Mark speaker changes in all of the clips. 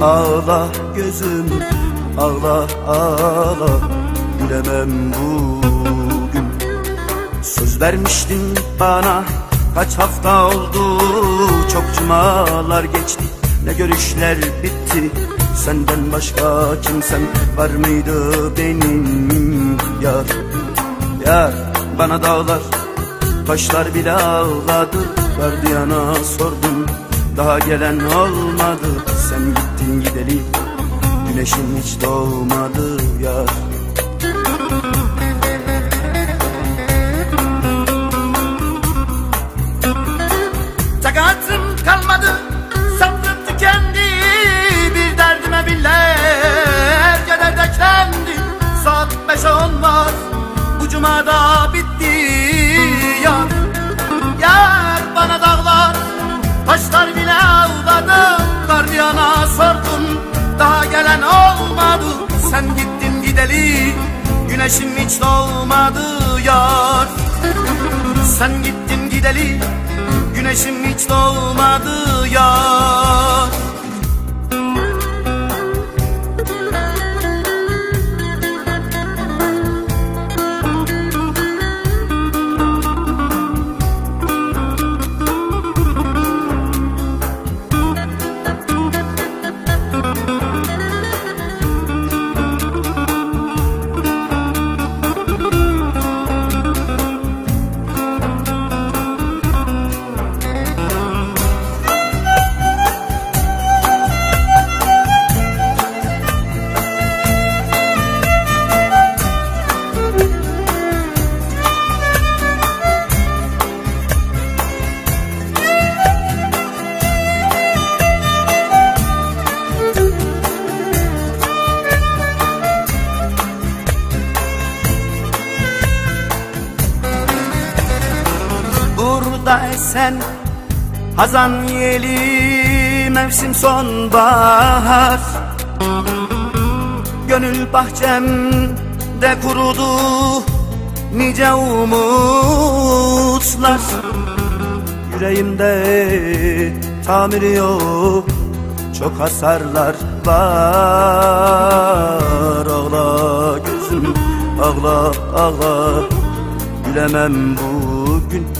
Speaker 1: Ağla gözüm Ağla ağla. Gülemem bugün. Söz vermiştin bana Kaç hafta oldu? Çok cumalar geçti. Ne görüşler bitti? Senden başka kimsem var mıydı benim? Yar Yar. Bana dağlar Taşlar bile ağladı. Gardiyana sordum Daha gelen olmadı. Sen gittin gideli. Güneşin hiç doğmadı yar Takatım kalmadı gideli Güneşim hiç doğmadı yar. Sen gittin gideli Güneşim hiç doğmadı yar Esen Hazan yeli mevsim sonbahar. Gönül bahçemde kurudu nice umutlar. Yüreğimde tamiri yok çok hasarlar var. Ağla gözüm ağla ağla. Gülemem bugün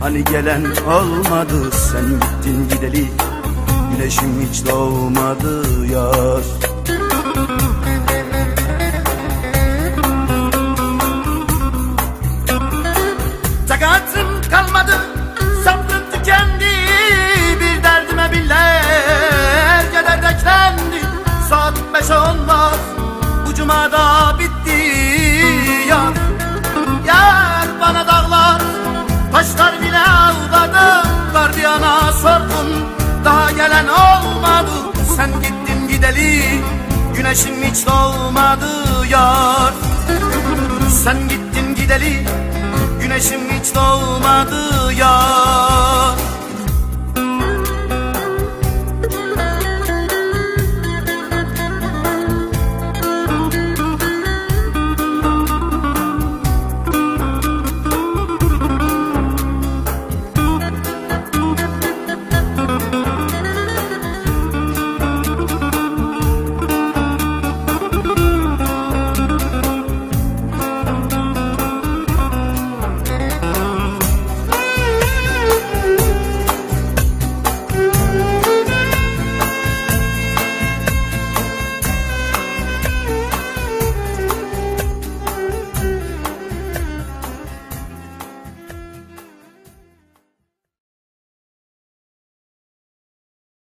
Speaker 1: Hani gelen olmadı sen gittin gideli. Güneşim hiç doğmadı yar. Takatım gideli Güneşim hiç doğmadı yar. Sen gittin gideli Güneşim hiç doğmadı yar